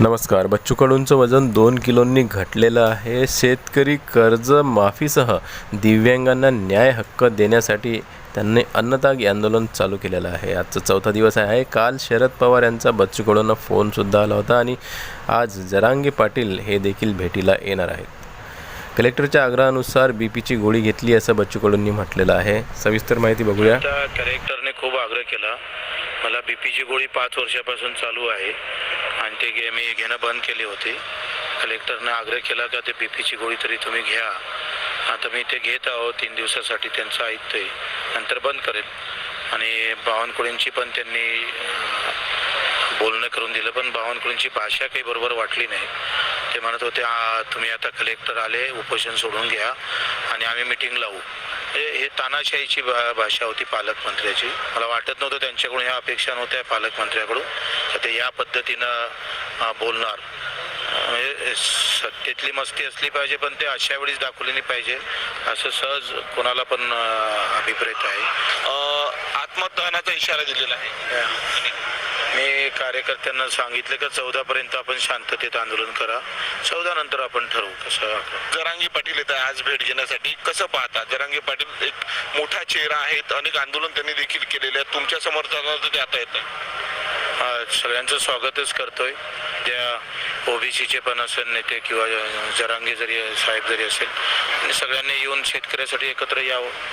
नमस्कार. बच्चू कडूंचं वजन दोन किलोंनी घटलेलं आहे. शेतकरी कर्ज माफीसह दिव्यांगांना न्याय हक्क देण्यासाठी त्यांनी अन्नताग आंदोलन चालू केलेलं आहे. आजचा चौथा दिवस आहे. काल शरद पवार यांचा बच्चू कडूंना फोनसुद्धा आला होता आणि आज जरांगे पाटील हे देखील भेटीला येणार आहेत. कलेक्टरच्या आग्रहानुसार बी पीची गोळी घेतली असं बच्चू कडूंनी म्हटलेलं आहे. सविस्तर माहिती बघूया. कलेक्टरने खूप आग्रह केला. मला बीपीची गोळी पाच वर्षापासून चालू आहे. ते घे मी घेणं बंद केली होती. कलेक्टरनं आग्रह केला का ते बीपीची गोळी तरी तुम्ही घ्या. आता मी ते घेत आहो तीन दिवसासाठी त्यांचं ऐकतोय. नंतर बंद करेल. आणि बावनकुळींची पण त्यांनी बोलणं करून दिलं. पण बावनकुळींची भाषा काही बरोबर वाटली नाही. ते म्हणत होते तुम्ही आता कलेक्टर आले उपोषण सोडून घ्या. आणि आम्ही मिटिंग लावू. हे तानाशाहीची भाषा होती पालकमंत्र्याची. मला वाटत नव्हतं त्यांच्याकडून ह्या अपेक्षा नव्हत्या पालकमंत्र्याकडून. तर ते या पद्धतीनं बोलणार. सत्तेतली मस्ती असली पाहिजे पण ते अशा वेळीच दाखवली नाही पाहिजे. असं सहज कोणाला पण अभिप्रेत आहे. अ, आत्मदहनाचा इशारा दिलेला आहे. मी कार्यकर्त्यांना सांगितलं का चौदा पर्यंत आपण शांततेत आंदोलन करा. चौदा नंतर आपण ठरवू. कसं जरांगी पाटील येत आहे आज भेट घेण्यासाठी कसं पाहता? जरांगी पाटील एक मोठा चेहरा आहेत. अनेक आंदोलन त्यांनी देखील केलेले आहेत. तुमच्या समर्थनार्थ ते आता येत सगळ्यांचं स्वागतच करतोय. त्या ओबीसीचे पण असेल नेते किंवा जरांगे जरी साहेब जरी असेल आणि सगळ्यांनी येऊन शेतकऱ्यासाठी एकत्र यावं.